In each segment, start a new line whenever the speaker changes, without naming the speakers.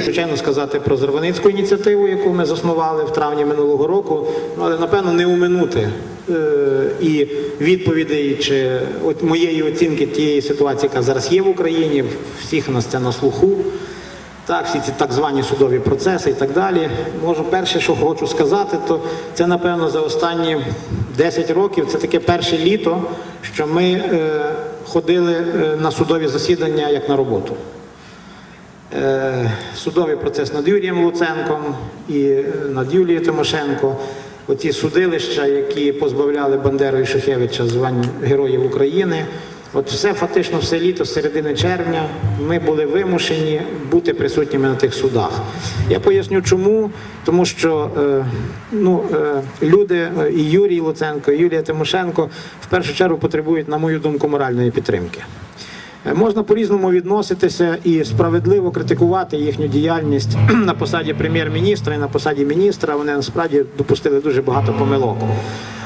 Звичайно, сказати про Зарваницьку ініціативу, яку ми заснували в травні минулого року, ну, але напевно не уминути е, і відповідей чи от моєї оцінки тієї ситуації, яка зараз є в Україні, всіх нас це на слуху. Так, всі ці так звані судові процеси і так далі. Можу перше, що хочу сказати, то це напевно за останні 10 років це таке перше літо, що ми е, ходили е, на судові засідання як на роботу. Е, судовий процес над Юрієм Луценком і е, над Юлією Тимошенко. Оці судилища, які позбавляли Бандеру і Шухевича звань Героїв України. От все фактично все літо, з середини червня, ми були вимушені бути присутніми на тих судах. Я поясню, чому. Тому що е, ну, е, люди, е, і Юрій Луценко, і Юлія Тимошенко в першу чергу потребують, на мою думку, моральної підтримки. Е, Можна по-різному відноситися і справедливо критикувати їхню діяльність на посаді прем'єр-міністра і на посаді міністра. Вони насправді допустили дуже багато помилок.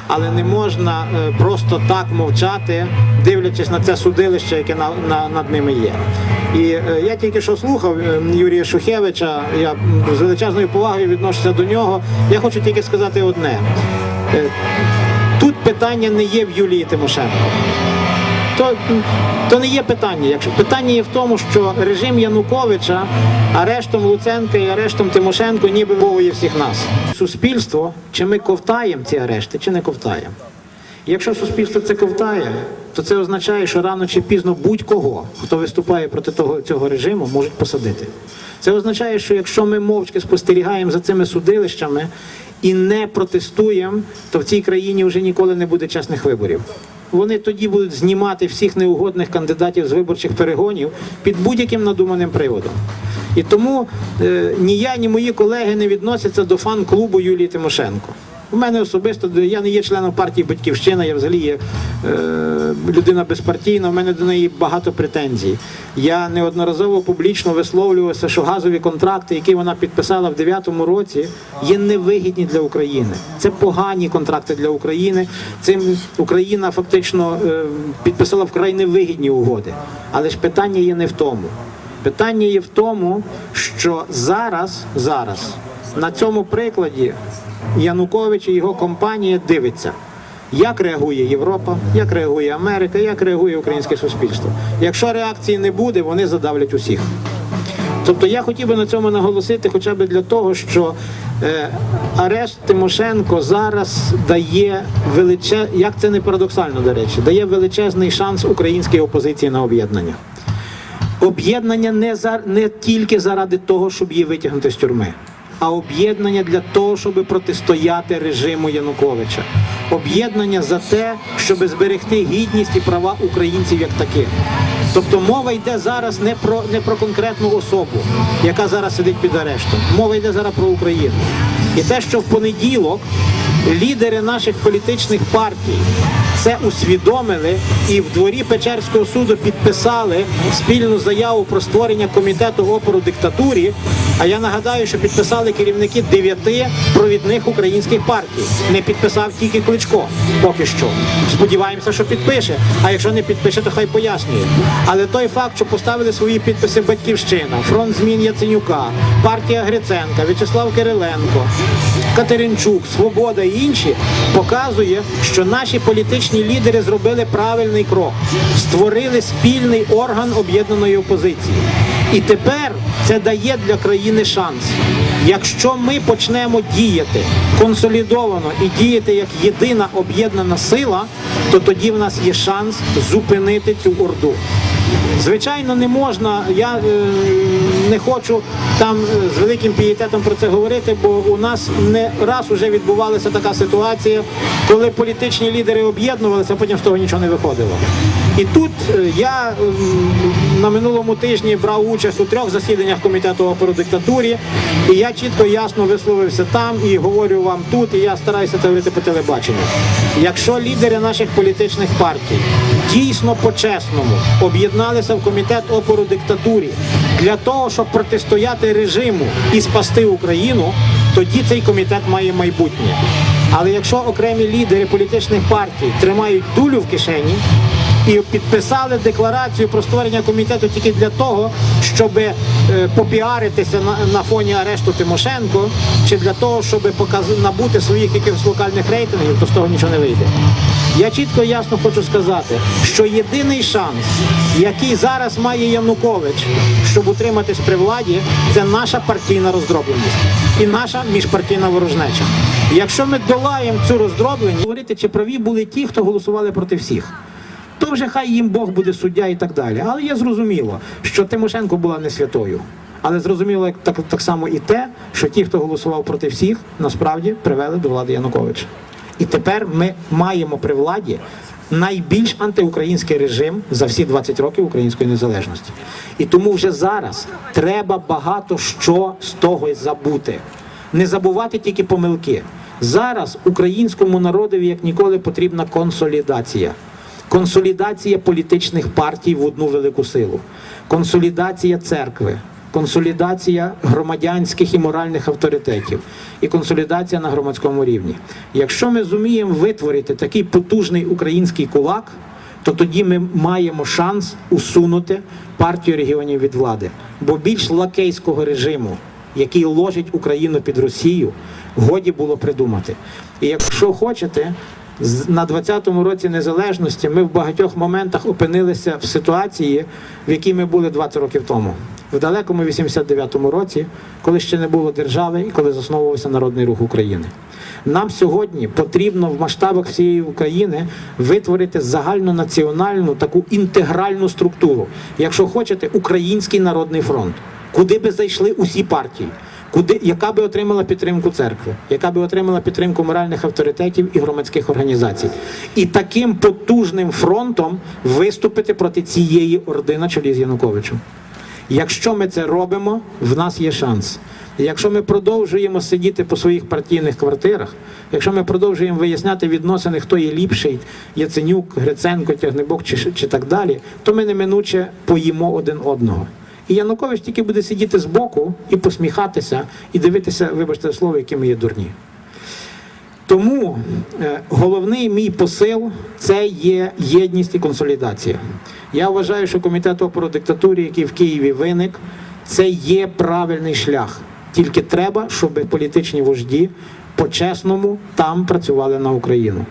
Але не можна е, просто так мовчати, дивлячись на це судилище, яке на, на, над ними є. І е, я тільки що слухав Юрія Шухевича, я з величезною повагою відношуся до нього. Я хочу тільки сказати одне: тут питання не є в Юлії Тимошенко то, то не є питання. Якщо питання є в тому, що режим Януковича арештом Луценка і арештом Тимошенко ніби вовує всіх нас. Суспільство, чи ми ковтаємо ці арешти, чи не ковтаємо. Якщо суспільство це ковтає, то це означає, що рано чи пізно будь-кого, хто виступає проти того цього режиму, можуть посадити. Це означає, що якщо ми мовчки спостерігаємо за цими судилищами і не протестуємо, то в цій країні вже ніколи не буде чесних виборів. Вони тоді будуть знімати всіх неугодних кандидатів з виборчих перегонів під будь-яким надуманим приводом. І тому е, ні я, ні мої колеги не відносяться до фан-клубу Юлії Тимошенко. У мене особисто я не є членом партії Батьківщина, я взагалі є е, людина безпартійна, у мене до неї багато претензій. Я неодноразово публічно висловлювався, що газові контракти, які вона підписала в 2009 році, є невигідні для України. Це погані контракти для України. Цим Україна фактично е, підписала вкрай невигідні угоди. Але ж питання є не в тому. Питання є в тому, що зараз, зараз на цьому прикладі Янукович і його компанія дивиться, як реагує Європа, як реагує Америка, як реагує українське суспільство. Якщо реакції не буде, вони задавлять усіх. Тобто я хотів би на цьому наголосити, хоча б для того, що е, арешт Тимошенко зараз дає величе, як це не парадоксально, до речі, дає величезний шанс українській опозиції на об'єднання. Об'єднання не за не тільки заради того, щоб її витягнути з тюрми, а об'єднання для того, щоб протистояти режиму Януковича. Об'єднання за те, щоб зберегти гідність і права українців як таких. Тобто мова йде зараз не про не про конкретну особу, яка зараз сидить під арештом. Мова йде зараз про Україну. І те, що в понеділок лідери наших політичних партій це усвідомили і в дворі Печерського суду підписали спільну заяву про створення комітету опору диктатурі. А я нагадаю, що підписали керівники дев'яти провідних українських партій. Не підписав тільки Кличко поки що. Сподіваємося, що підпише. А якщо не підпише, то хай пояснює. Але той факт, що поставили свої підписи Батьківщина, фронт змін Яценюка, партія Гриценка, В'ячеслав Кириленко, Катеринчук, Свобода і інші показує, що наші політичні лідери зробили правильний крок, створили спільний орган об'єднаної опозиції. І тепер це дає для країни шанс. Якщо ми почнемо діяти консолідовано і діяти як єдина об'єднана сила, то тоді в нас є шанс зупинити цю орду. Звичайно, не можна. Я е, не хочу там е, з великим пієтетом про це говорити, бо у нас не раз уже відбувалася така ситуація, коли політичні лідери об'єднувалися, а потім з того нічого не виходило. І тут е, я на минулому тижні брав участь у трьох засіданнях комітету опору диктатурі, і я чітко ясно висловився там і говорю вам тут, і я стараюся це говорити по телебаченню. Якщо лідери наших політичних партій дійсно по-чесному об'єдналися в комітет опору диктатурі для того, щоб протистояти режиму і спасти Україну, тоді цей комітет має майбутнє. Але якщо окремі лідери політичних партій тримають дулю в кишені, і підписали декларацію про створення комітету тільки для того, щоб е, попіаритися на, фоні арешту Тимошенко, чи для того, щоб набути своїх якихось локальних рейтингів, то з того нічого не вийде. Я чітко і ясно хочу сказати, що єдиний шанс, який зараз має Янукович, щоб утриматись при владі, це наша партійна роздробленість і наша міжпартійна ворожнеча. Якщо ми долаємо цю роздробленість, говорити, чи праві були ті, хто голосували проти всіх. То вже хай їм Бог буде суддя і так далі. Але є зрозуміло, що Тимошенко була не святою. Але зрозуміло так, так само і те, що ті, хто голосував проти всіх, насправді привели до влади Януковича. І тепер ми маємо при владі найбільш антиукраїнський режим за всі 20 років української незалежності. І тому вже зараз треба багато що з того забути. Не забувати тільки помилки. Зараз українському народові як ніколи потрібна консолідація. Консолідація політичних партій в одну велику силу, консолідація церкви, консолідація громадянських і моральних авторитетів і консолідація на громадському рівні. Якщо ми зуміємо витворити такий потужний український кулак, то тоді ми маємо шанс усунути партію регіонів від влади. Бо більш лакейського режиму, який ложить Україну під Росію, годі було придумати. І якщо хочете, на 20-му році незалежності ми в багатьох моментах опинилися в ситуації, в якій ми були 20 років тому. В далекому 89-му році, коли ще не було держави і коли засновувався Народний рух України. Нам сьогодні потрібно в масштабах всієї України витворити загальнонаціональну таку інтегральну структуру. Якщо хочете, Український народний фронт, куди би зайшли усі партії, куди, яка би отримала підтримку церкви, яка би отримала підтримку моральних авторитетів і громадських організацій. І таким потужним фронтом виступити проти цієї орди на чолі з Януковичем. Якщо ми це робимо, в нас є шанс. Якщо ми продовжуємо сидіти по своїх партійних квартирах, якщо ми продовжуємо виясняти відносини, хто є ліпший, Яценюк, Гриценко, Тягнебок чи, чи так далі, то ми неминуче поїмо один одного. І Янукович тільки буде сидіти збоку і посміхатися, і дивитися, вибачте слово, які ми є дурні. Тому е, головний мій посил це є єдність і консолідація. Я вважаю, що комітет опору диктатурі, який в Києві виник, це є правильний шлях. Тільки треба, щоб політичні вожді по-чесному там працювали на Україну.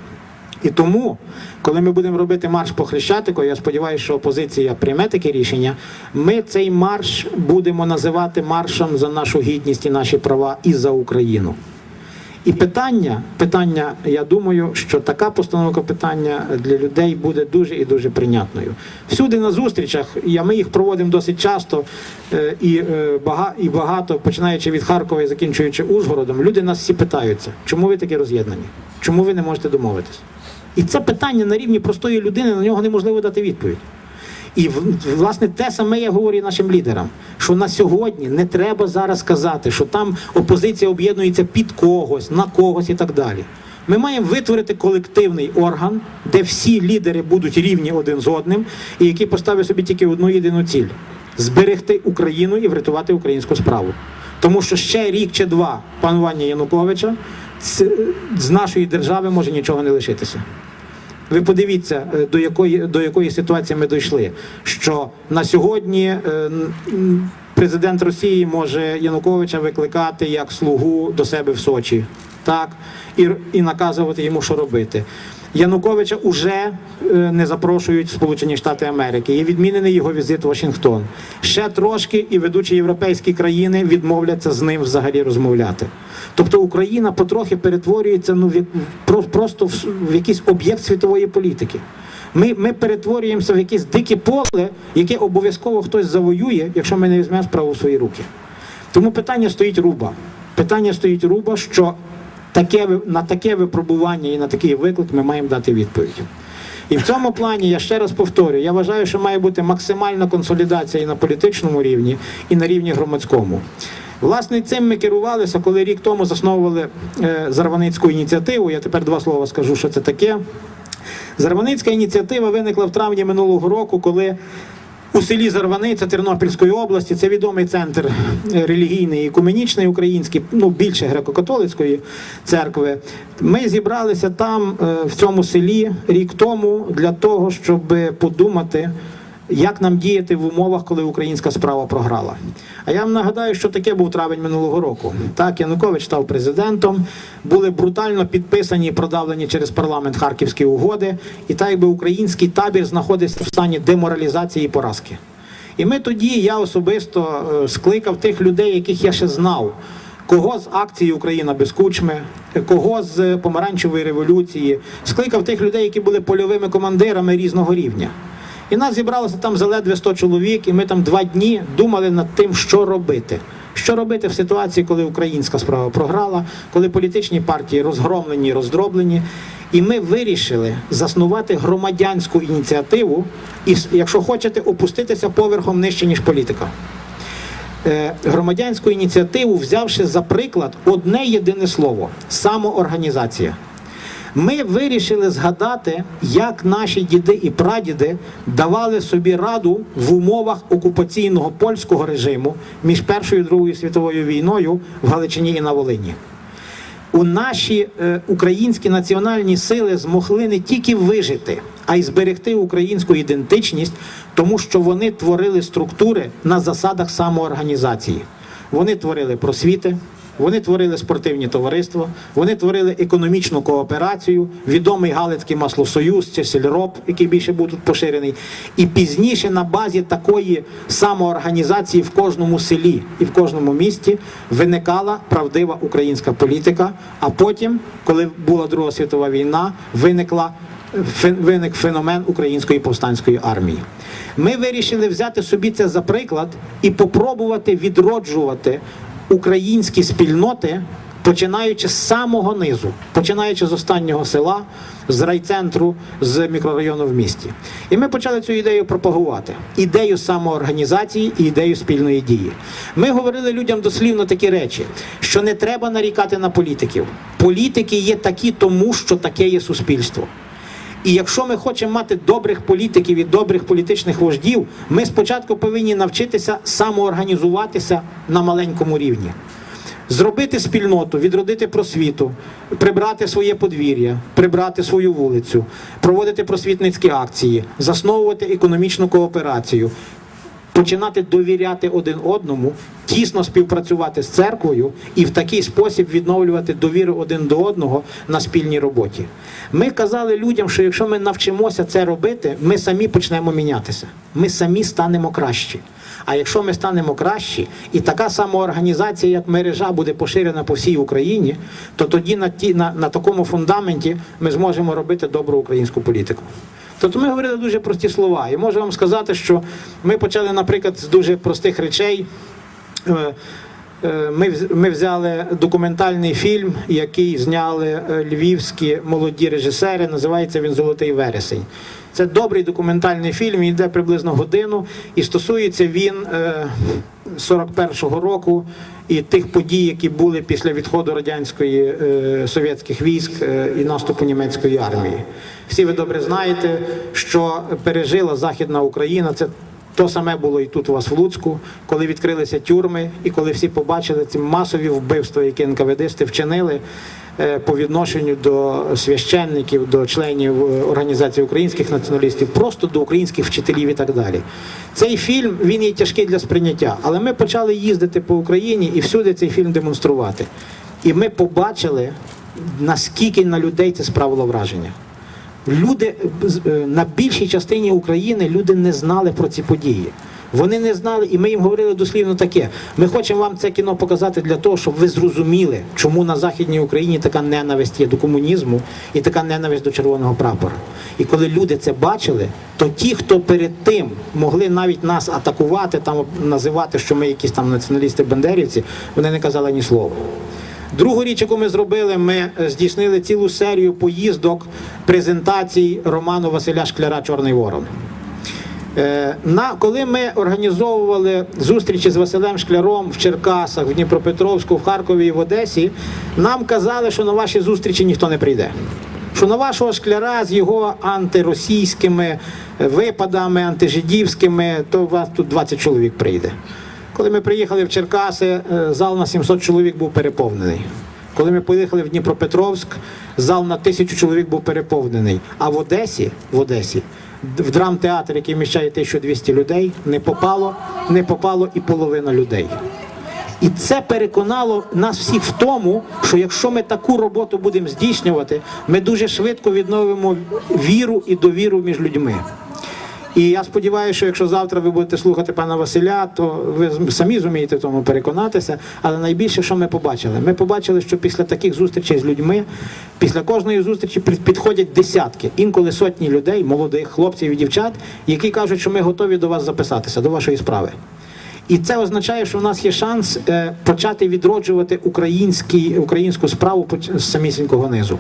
І тому, коли ми будемо робити марш по Хрещатику, я сподіваюся, що опозиція прийме таке рішення. Ми цей марш будемо називати маршем за нашу гідність і наші права і за Україну. І питання, питання, я думаю, що така постановка питання для людей буде дуже і дуже прийнятною. Всюди на зустрічах, я ми їх проводимо досить часто е, і, е, і багато, починаючи від Харкова і закінчуючи Ужгородом, люди нас всі питаються, чому ви такі роз'єднані? Чому ви не можете домовитись? І це питання на рівні простої людини, на нього неможливо дати відповідь. І власне те саме я говорю нашим лідерам, що на сьогодні не треба зараз казати, що там опозиція об'єднується під когось, на когось і так далі. Ми маємо витворити колективний орган, де всі лідери будуть рівні один з одним, і які поставить собі тільки одну єдину ціль зберегти Україну і врятувати українську справу. Тому що ще рік чи два панування Януковича з нашої держави може нічого не лишитися. Ви подивіться, е, до якої, до якої ситуації ми дійшли. Що на сьогодні е, президент Росії може Януковича викликати як слугу до себе в Сочі, так, і, і наказувати йому, що робити. Януковича уже е, не запрошують в Сполучені Штати Америки. Є відмінений його візит в Вашингтон. Ще трошки і ведучі європейські країни відмовляться з ним взагалі розмовляти. Тобто Україна потрохи перетворюється ну, в, просто в якийсь об'єкт світової політики. Ми, ми перетворюємося в якесь дике поле, яке обов'язково хтось завоює, якщо ми не візьмемо справу в свої руки. Тому питання стоїть руба. Питання стоїть руба, що таке, на таке випробування і на такий виклик ми маємо дати відповідь. І в цьому плані я ще раз повторюю: я вважаю, що має бути максимальна консолідація і на політичному рівні, і на рівні громадському. Власне, цим ми керувалися, коли рік тому засновували е, Зарваницьку ініціативу. Я тепер два слова скажу, що це таке. Зарваницька ініціатива виникла в травні минулого року, коли у селі Зарваниця Тернопільської області. Це відомий центр е, релігійний і екуменічний український, ну більше греко-католицької церкви. Ми зібралися там е, в цьому селі рік тому для того, щоб подумати. Як нам діяти в умовах, коли українська справа програла? А я вам нагадаю, що таке був травень минулого року. Так, Янукович став президентом, були брутально підписані і продавлені через парламент харківські угоди, і так якби український табір знаходиться в стані деморалізації і поразки. І ми тоді, я особисто е, скликав тих людей, яких я ще знав. Кого з акції Україна без кучми, кого з помаранчевої революції, скликав тих людей, які були польовими командирами різного рівня. І нас зібралося там заледве 100 чоловік, і ми там два дні думали над тим, що робити. Що робити в ситуації, коли українська справа програла, коли політичні партії розгромлені, роздроблені. І ми вирішили заснувати громадянську ініціативу, і, якщо хочете, опуститися поверхом нижче, ніж політика. Е, Громадянську ініціативу, взявши за приклад одне єдине слово самоорганізація. Ми вирішили згадати, як наші діди і прадіди давали собі раду в умовах окупаційного польського режиму між Першою і Другою світовою війною в Галичині і на Волині. У наші е, українські національні сили змогли не тільки вижити, а й зберегти українську ідентичність, тому що вони творили структури на засадах самоорганізації. Вони творили просвіти, вони творили спортивні товариства, вони творили економічну кооперацію, відомий Галицький маслосоюз, це сільроб, який більше був тут поширений. І пізніше на базі такої самоорганізації в кожному селі і в кожному місті виникала правдива українська політика. А потім, коли була Друга світова війна, виникла виник феномен української повстанської армії. Ми вирішили взяти собі це за приклад і попробувати відроджувати українські спільноти, починаючи з самого низу, починаючи з останнього села, з райцентру, з мікрорайону в місті. І ми почали цю ідею пропагувати: ідею самоорганізації і ідею спільної дії. Ми говорили людям дослівно такі речі, що не треба нарікати на політиків. Політики є такі, тому що таке є суспільство. І якщо ми хочемо мати добрих політиків і добрих політичних вождів, ми спочатку повинні навчитися самоорганізуватися на маленькому рівні. Зробити спільноту, відродити просвіту, прибрати своє подвір'я, прибрати свою вулицю, проводити просвітницькі акції, засновувати економічну кооперацію, починати довіряти один одному, тісно співпрацювати з церквою і в такий спосіб відновлювати довіру один до одного на спільній роботі. Ми казали людям, що якщо ми навчимося це робити, ми самі почнемо мінятися. Ми самі станемо кращі. А якщо ми станемо кращі, і така самоорганізація, як мережа, буде поширена по всій Україні, то тоді на, ті, на, на такому фундаменті ми зможемо робити добру українську політику. Тобто ми говорили дуже прості слова. І можу вам сказати, що ми почали, наприклад, з дуже простих речей. Е, е, Ми, ми взяли документальний фільм, який зняли е, львівські молоді режисери. Називається він Золотий вересень. Це добрий документальний фільм, він йде приблизно годину, і стосується він е, 41-го року і тих подій, які були після відходу радянської е, совєтських військ е, і наступу німецької армії. Всі ви добре знаєте, що пережила Західна Україна. Це то саме було і тут у вас в Луцьку, коли відкрилися тюрми, і коли всі побачили ці масові вбивства, які НКВДсти вчинили е, по відношенню до священників, до членів е, організації українських націоналістів, просто до українських вчителів і так далі. Цей фільм він є тяжкий для сприйняття, але ми почали їздити по Україні і всюди цей фільм демонструвати. І ми побачили, наскільки на людей це справило враження. Люди е, на більшій частині України люди не знали про ці події. Вони не знали, і ми їм говорили дослівно таке. Ми хочемо вам це кіно показати для того, щоб ви зрозуміли, чому на Західній Україні така ненависть є до комунізму і така ненависть до червоного прапора. І коли люди це бачили, то ті, хто перед тим могли навіть нас атакувати, там називати, що ми якісь там націоналісти-бандерівці, вони не казали ні слова. Другу річ, яку ми зробили, ми е, здійснили цілу серію поїздок, презентацій роману Василя Шкляра Чорний Ворон. Е, На, коли ми організовували зустрічі з Василем Шкляром в Черкасах, в Дніпропетровську, в Харкові і в Одесі, нам казали, що на ваші зустрічі ніхто не прийде. що на вашого шкляра з його антиросійськими е, випадами, антижидівськими, то у вас тут 20 чоловік прийде. Коли ми приїхали в Черкаси, е, зал на 700 чоловік був переповнений. Коли ми поїхали в Дніпропетровськ, зал на тисячу чоловік був переповнений. А в Одесі, в Одесі, в драмтеатр, який вміщає 1200 людей, не попало, не попало і половина людей. І це переконало нас всіх в тому, що якщо ми таку роботу будемо здійснювати, ми дуже швидко відновимо віру і довіру між людьми. І я сподіваюся, що якщо завтра ви будете слухати пана Василя, то ви самі зумієте тому переконатися. Але найбільше, що ми побачили? Ми побачили, що після таких зустрічей з людьми, після кожної зустрічі під- підходять десятки, інколи сотні людей, молодих хлопців і дівчат, які кажуть, що ми готові до вас записатися, до вашої справи. І це означає, що в нас є шанс е, почати відроджувати український, українську справу з самісінького низу.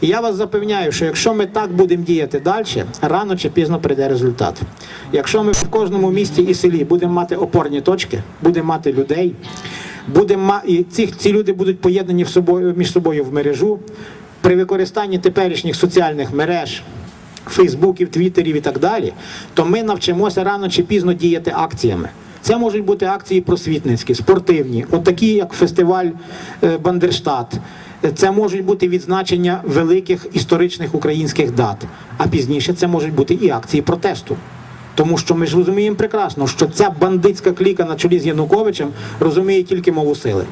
І я вас запевняю, що якщо ми так будемо діяти далі, рано чи пізно прийде результат. Якщо ми в кожному місті і селі будемо мати опорні точки, будемо мати людей, будемо і ці, ці люди будуть поєднані в собою, між собою в мережу, при використанні теперішніх соціальних мереж, Фейсбуків, Твіттерів і так далі, то ми навчимося рано чи пізно діяти акціями. Це можуть бути акції просвітницькі, спортивні, от такі як фестиваль е, Бандерштат. Це можуть бути відзначення великих історичних українських дат. А пізніше це можуть бути і акції протесту. Тому що ми ж розуміємо прекрасно, що ця бандитська кліка на чолі з Януковичем розуміє тільки мову сили.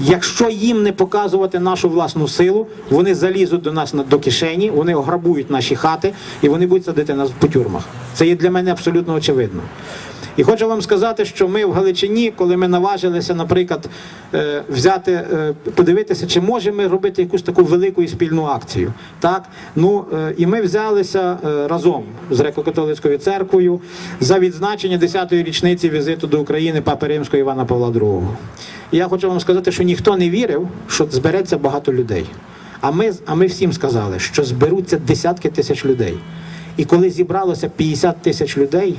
Якщо їм не показувати нашу власну силу, вони залізуть до нас до кишені, вони ограбують наші хати і вони будуть садити нас по тюрмах. Це є для мене абсолютно очевидно. І хочу вам сказати, що ми в Галичині, коли ми наважилися, наприклад, е, взяти, е, подивитися, чи можемо ми робити якусь таку велику і спільну акцію. Так? Ну, е, і ми взялися разом з Греко-католицькою церквою за відзначення 10-ї річниці візиту до України Папи Римського Івана Павла II. І я хочу вам сказати, що ніхто не вірив, що збереться багато людей. А ми, а ми всім сказали, що зберуться десятки тисяч людей. І коли зібралося 50 тисяч людей,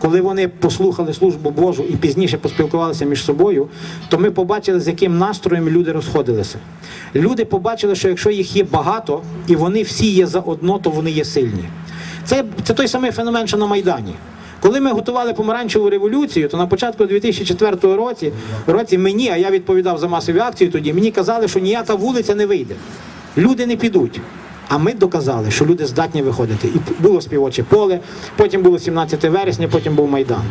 коли вони послухали службу Божу і пізніше поспілкувалися між собою, то ми побачили, з яким настроєм люди розходилися. Люди побачили, що якщо їх є багато і вони всі є заодно, то вони є сильні. Це, це той самий феномен, що на Майдані. Коли ми готували помаранчеву революцію, то на початку 2004 році, році мені, а я відповідав за масові акції тоді, мені казали, що ніяка вулиця не вийде. Люди не підуть. А ми доказали, що люди здатні виходити. І було співоче поле, потім було 17 вересня, потім був Майдан.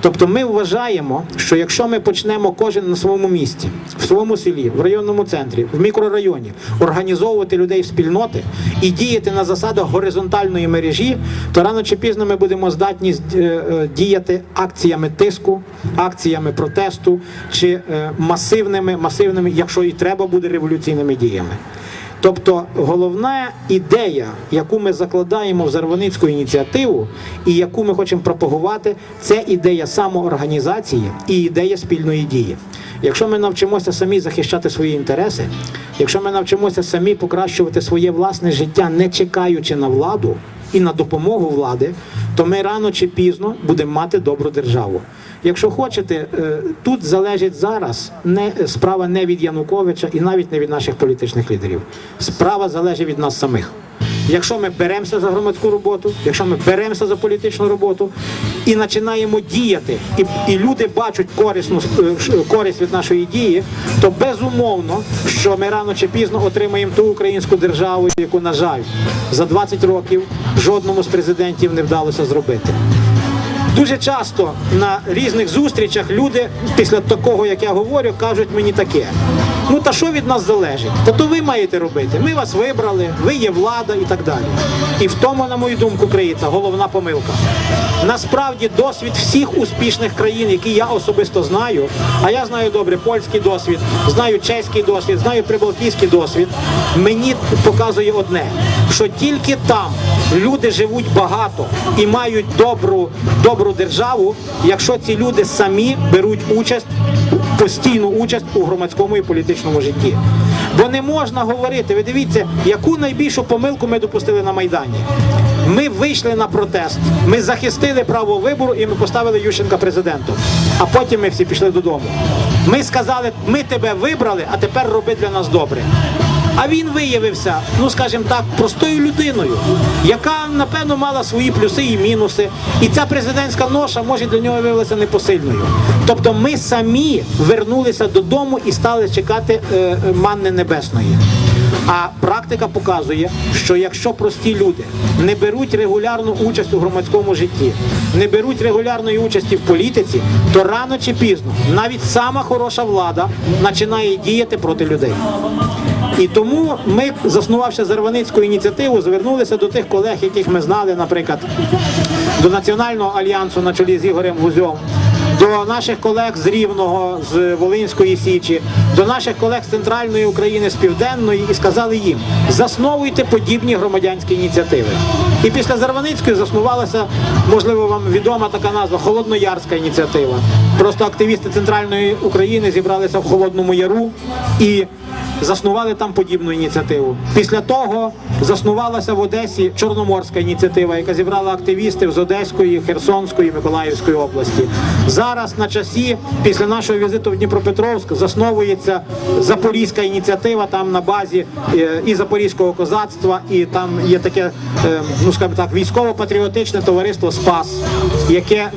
Тобто ми вважаємо, що якщо ми почнемо кожен на своєму місці, в своєму селі, в районному центрі, в мікрорайоні, організовувати людей в спільноти і діяти на засадах горизонтальної мережі, то рано чи пізно ми будемо здатні е, е, діяти акціями тиску, акціями протесту чи е, масивними, масивними, якщо і треба буде революційними діями. Тобто головна ідея, яку ми закладаємо в Зарваницьку ініціативу і яку ми хочемо пропагувати, це ідея самоорганізації і ідея спільної дії. Якщо ми навчимося самі захищати свої інтереси, якщо ми навчимося самі покращувати своє власне життя, не чекаючи на владу і на допомогу влади, то ми рано чи пізно будемо мати добру державу. Якщо хочете, е, тут залежить зараз не справа не від Януковича і навіть не від наших політичних лідерів. Справа залежить від нас самих. Якщо ми беремося за громадську роботу, якщо ми беремося за політичну роботу і починаємо діяти, і, і люди бачать корисну е, користь від нашої дії, то безумовно, що ми рано чи пізно отримаємо ту українську державу, яку, на жаль, за 20 років жодному з президентів не вдалося зробити. Дуже часто на різних зустрічах люди після такого, як я говорю, кажуть мені таке: ну та що від нас залежить? Та то ви маєте робити. Ми вас вибрали, ви є влада і так далі. І в тому, на мою думку, криється головна помилка. Насправді досвід всіх успішних країн, які я особисто знаю, а я знаю добре польський досвід, знаю чеський досвід, знаю прибалтійський досвід. Мені показує одне, що тільки там люди живуть багато і мають добру, добру державу, якщо ці люди самі беруть участь, постійну участь у громадському і політичному житті. Бо не можна говорити, ви дивіться, яку найбільшу помилку ми допустили на Майдані. Ми вийшли на протест, ми захистили право вибору і ми поставили Ющенка президентом. А потім ми всі пішли додому. Ми сказали, ми тебе вибрали, а тепер роби для нас добре. А він виявився, ну скажімо так, простою людиною, яка напевно мала свої плюси і мінуси. І ця президентська ноша може для нього виявилася непосильною. Тобто ми самі вернулися додому і стали чекати е, манни небесної. А практика показує, що якщо прості люди не беруть регулярну участь у громадському житті, не беруть регулярної участі в політиці, то рано чи пізно навіть сама хороша влада починає діяти проти людей. І тому ми, заснувавши Зарваницьку ініціативу, звернулися до тих колег, яких ми знали, наприклад, до Національного альянсу на чолі з Ігорем Гузьом, до наших колег з Рівного, з Волинської Січі, до наших колег з центральної України, з південної, і сказали їм: засновуйте подібні громадянські ініціативи. І після Зарваницької заснувалася, можливо, вам відома така назва Холодноярська ініціатива. Просто активісти центральної України зібралися в Холодному Яру і заснували там подібну ініціативу. Після того заснувалася в Одесі Чорноморська ініціатива, яка зібрала активістів з Одеської, Херсонської, Миколаївської області. Зараз на часі, після нашого візиту в Дніпропетровськ, засновується Запорізька ініціатива там на базі е, і Запорізького козацтва, і там є таке, е, ну скажімо так, військово-патріотичне товариство Спас, яке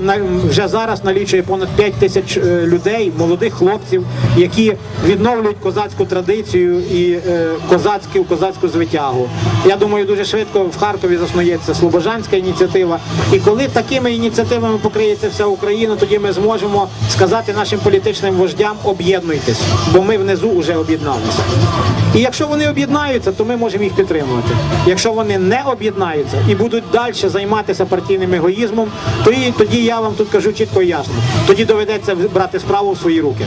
вже зараз налічує понад 5 тисяч е, людей, молодих хлопців, які відновлюють козацьку традицію і е, козацьку козацьку звитягу. Я думаю, дуже швидко в Харкові заснується Слобожанська ініціатива. І коли такими ініціативами покриється вся Україна, тоді ми зможемо сказати нашим політичним вождям об'єднуйтесь, бо ми внизу вже об'єдналися. І якщо вони об'єднаються, то ми можемо їх підтримувати. Якщо вони не об'єднаються і будуть далі займатися партійним егоїзмом, то і тоді я вам тут кажу чітко і ясно. Тоді доведеться брати справу в свої руки.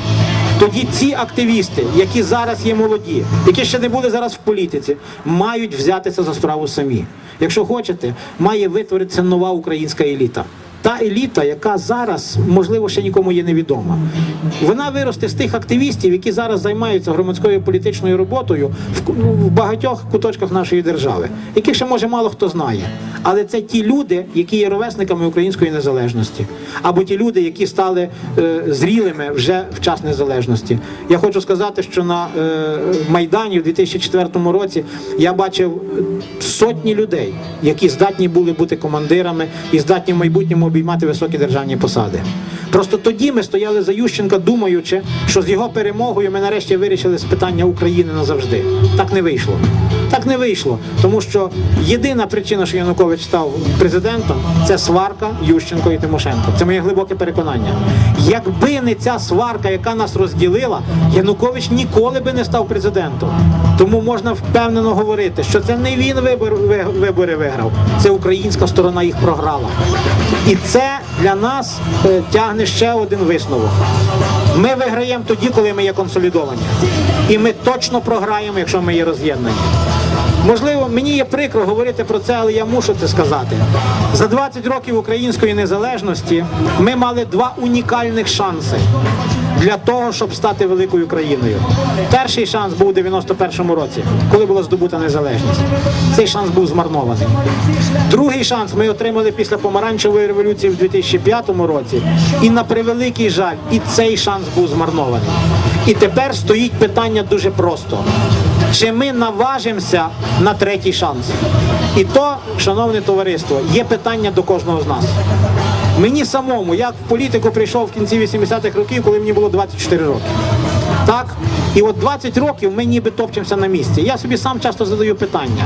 Тоді ці активісти, які зараз є молоді, які ще не були зараз в політиці, мають взятися за справу самі. Якщо хочете, має витворитися нова українська еліта. Та еліта, яка зараз, можливо, ще нікому є невідома. Вона виросте з тих активістів, які зараз займаються громадською політичною роботою в, ну, в багатьох куточках нашої держави, яких ще може мало хто знає. Але це ті люди, які є ровесниками української незалежності, або ті люди, які стали е, зрілими вже в час незалежності. Я хочу сказати, що на е, Майдані в 2004 році я бачив сотні людей, які здатні були бути командирами і здатні в майбутньому обіймати високі державні посади. Просто тоді ми стояли за Ющенка, думаючи, що з його перемогою ми нарешті вирішили з питання України назавжди. Так не вийшло. Так не вийшло, тому що єдина причина, що Янукович став президентом, це сварка Ющенко і Тимошенко. Це моє глибоке переконання. Якби не ця сварка, яка нас розділила, Янукович ніколи би не став президентом. Тому можна впевнено говорити, що це не він вибор, вибори виграв, це українська сторона їх програла. І це для нас е, тягне ще один висновок. Ми виграємо тоді, коли ми є консолідовані. І ми точно програємо, якщо ми є роз'єднані. Можливо, мені є прикро говорити про це, але я мушу це сказати. За 20 років української незалежності ми мали два унікальних шанси для того, щоб стати великою країною. Перший шанс був у 91-му році, коли була здобута незалежність. Цей шанс був змарнований. Другий шанс ми отримали після помаранчевої революції в 2005 році. І на превеликий жаль, і цей шанс був змарнований. І тепер стоїть питання дуже просто. Чи ми наважимося на третій шанс? І то, шановне товариство, є питання до кожного з нас. Мені самому, як в політику прийшов в кінці 80-х років, коли мені було 24 роки. Так? І от 20 років ми ніби топчемося на місці. Я собі сам часто задаю питання.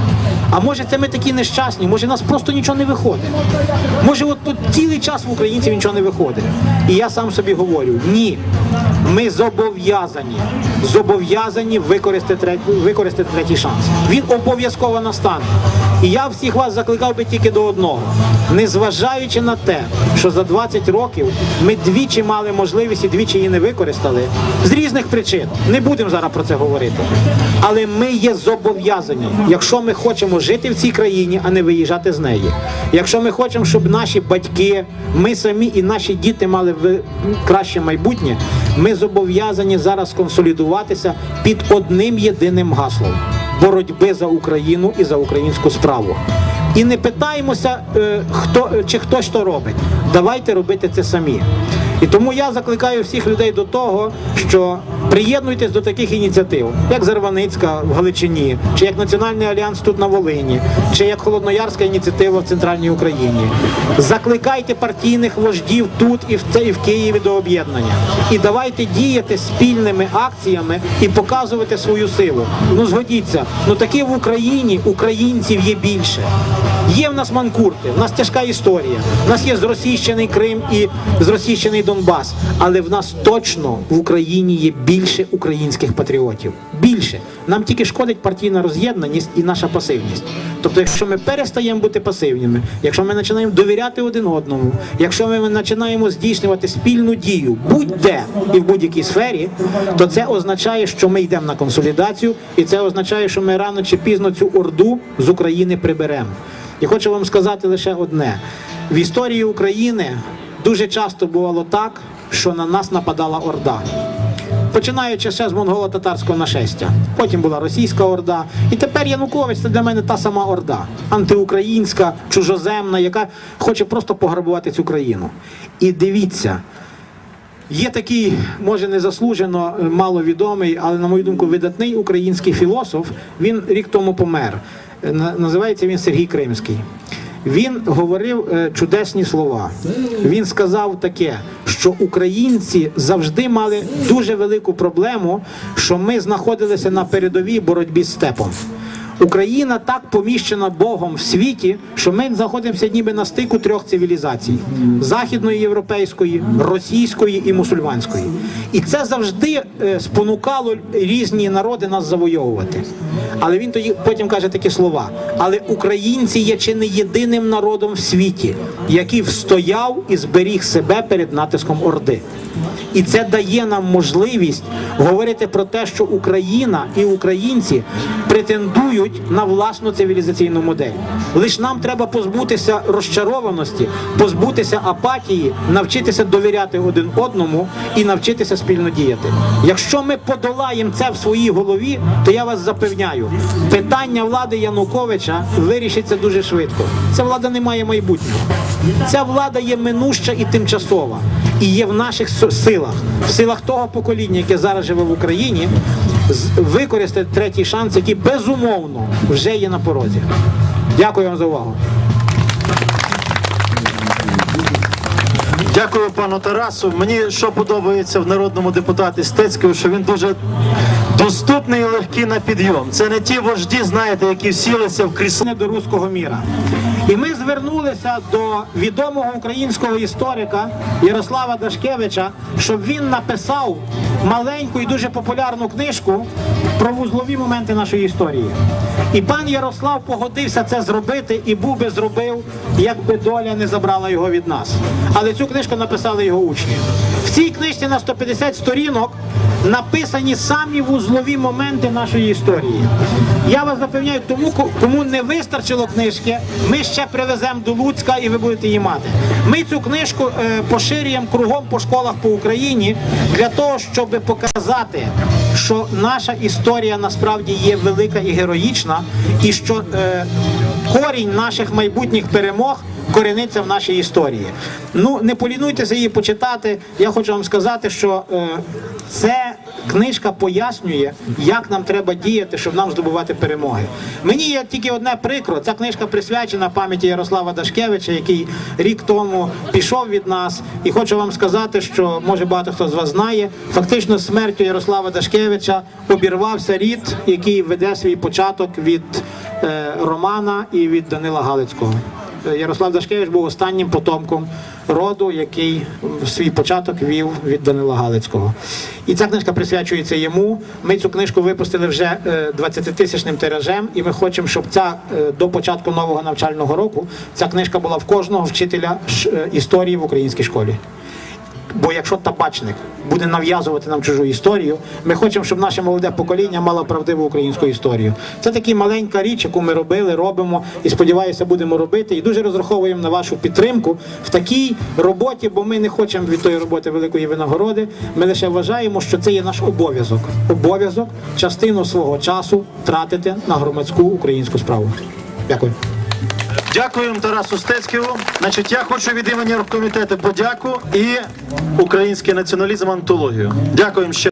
А може це ми такі нещасні, може нас просто нічого не виходить. Може, от тут цілий час в українців нічого не виходить. І я сам собі говорю: ні, ми зобов'язані, зобов'язані використати, використати третій шанс. Він обов'язково настане. І я всіх вас закликав би тільки до одного, незважаючи на те, що за 20 років ми двічі мали можливість і двічі її не використали з різних причин. Не будемо зараз про це говорити. Але ми є зобов'язані, якщо ми хочемо жити в цій країні, а не виїжджати з неї. Якщо ми хочемо, щоб наші батьки, ми самі і наші діти мали краще майбутнє, ми зобов'язані зараз консолідуватися під одним єдиним гаслом боротьби за Україну і за українську справу. І не питаємося, е, хто чи хтось то робить. Давайте робити це самі. І тому я закликаю всіх людей до того, що приєднуйтесь до таких ініціатив, як Зарваницька в Галичині, чи як Національний альянс тут на Волині, чи як Холодноярська ініціатива в Центральній Україні. Закликайте партійних вождів тут і в і в Києві до об'єднання. І давайте діяти спільними акціями і показувати свою силу. Ну згодіться, ну таки в Україні українців є більше. Є в нас манкурти, в нас тяжка історія. В нас є зросійщений Крим і зросійщений Донбас. Але в нас точно в Україні є більше українських патріотів. Більше нам тільки шкодить партійна роз'єднаність і наша пасивність. Тобто, якщо ми перестаємо бути пасивними, якщо ми починаємо довіряти один одному, якщо ми починаємо здійснювати спільну дію будь-де і в будь-якій сфері, то це означає, що ми йдемо на консолідацію, і це означає, що ми рано чи пізно цю орду з України приберемо. І хочу вам сказати лише одне: в історії України дуже часто бувало так, що на нас нападала орда. Починаючи ще з монголо-татарського нашестя. Потім була російська орда. І тепер Янукович це для мене та сама орда, антиукраїнська, чужоземна, яка хоче просто пограбувати цю країну. І дивіться, Є такий, може незаслужено е, маловідомий, але, на мою думку, видатний український філософ. Він рік тому помер. Е, Називається він Сергій Кримський. Він говорив е, чудесні слова. Він сказав таке, що українці завжди мали дуже велику проблему, що ми знаходилися на передовій боротьбі з степом. Україна так поміщена Богом в світі, що ми знаходимося ніби на стику трьох цивілізацій: західної, європейської, російської і мусульманської. І це завжди е, спонукало різні народи нас завойовувати. Але він тоді потім каже такі слова: але українці є чи не єдиним народом в світі, який встояв і зберіг себе перед натиском Орди. І це дає нам можливість говорити про те, що Україна і українці претендують на власну цивілізаційну модель. Лише нам треба позбутися розчарованості, позбутися апатії, навчитися довіряти один одному і навчитися спільно діяти. Якщо ми подолаємо це в своїй голові, то я вас запевняю, питання влади Януковича вирішиться дуже швидко. Ця влада не має майбутнього. Ця влада є минуща і тимчасова, і є в наших силах, в силах того покоління, яке зараз живе в Україні, використати третій шанс, який безумовно вже є на порозі. Дякую вам за увагу.
Дякую пану Тарасу. Мені що подобається в народному депутаті Стецького, що він дуже доступний і легкий на підйом. Це не ті вожді, знаєте, які всілися в крісло.
не до руського міра. І ми звернулися до відомого українського історика Ярослава Дашкевича, щоб він написав маленьку і дуже популярну книжку про вузлові моменти нашої історії. І пан Ярослав погодився це зробити і був би зробив, якби доля не забрала його від нас. Але цю книжку написали його учні. В цій книжці на 150 сторінок написані самі вузлові моменти нашої історії. Я вас запевняю, тому кому не вистачило книжки, ми ще привеземо до Луцька і ви будете її мати. Ми цю книжку е, поширюємо кругом по школах по Україні для того, щоб показати, що наша історія насправді є велика і героїчна, і що е, корінь наших майбутніх перемог корениться в нашій історії. Ну не полінуйтеся її почитати. Я хочу вам сказати, що е, це книжка пояснює, як нам треба діяти, щоб нам здобувати перемоги. Мені є тільки одне прикро. Ця книжка присвячена пам'яті Ярослава Дашкевича, який рік тому пішов від нас. І хочу вам сказати, що може багато хто з вас знає. Фактично, смертю Ярослава Дашкевича обірвався рід, який веде свій початок від е, Романа і від Данила Галицького. Е, Ярослав Дашкевич був останнім потомком роду, який свій початок вів від Данила Галицького. І ця книжка присвячується йому. Ми цю книжку випустили вже 20-тисячним тиражем, і ми хочемо, щоб ця е, до початку нового навчального року ця книжка була в кожного вчителя е, історії в українській школі. Бо якщо табачник буде нав'язувати нам чужу історію, ми хочемо, щоб наше молоде покоління мало правдиву українську історію. Це така маленька річ, яку ми робили, робимо і сподіваюся, будемо робити. І дуже розраховуємо на вашу підтримку в такій роботі, бо ми не хочемо від тої роботи великої винагороди. Ми лише вважаємо, що це є наш обов'язок. Обов'язок частину свого часу тратити на громадську українську справу. Дякую.
Дякуємо Тарасу Стецьківу. Значить, я хочу від імені комітету подяку і український націоналізм антологію. Дякуємо ще.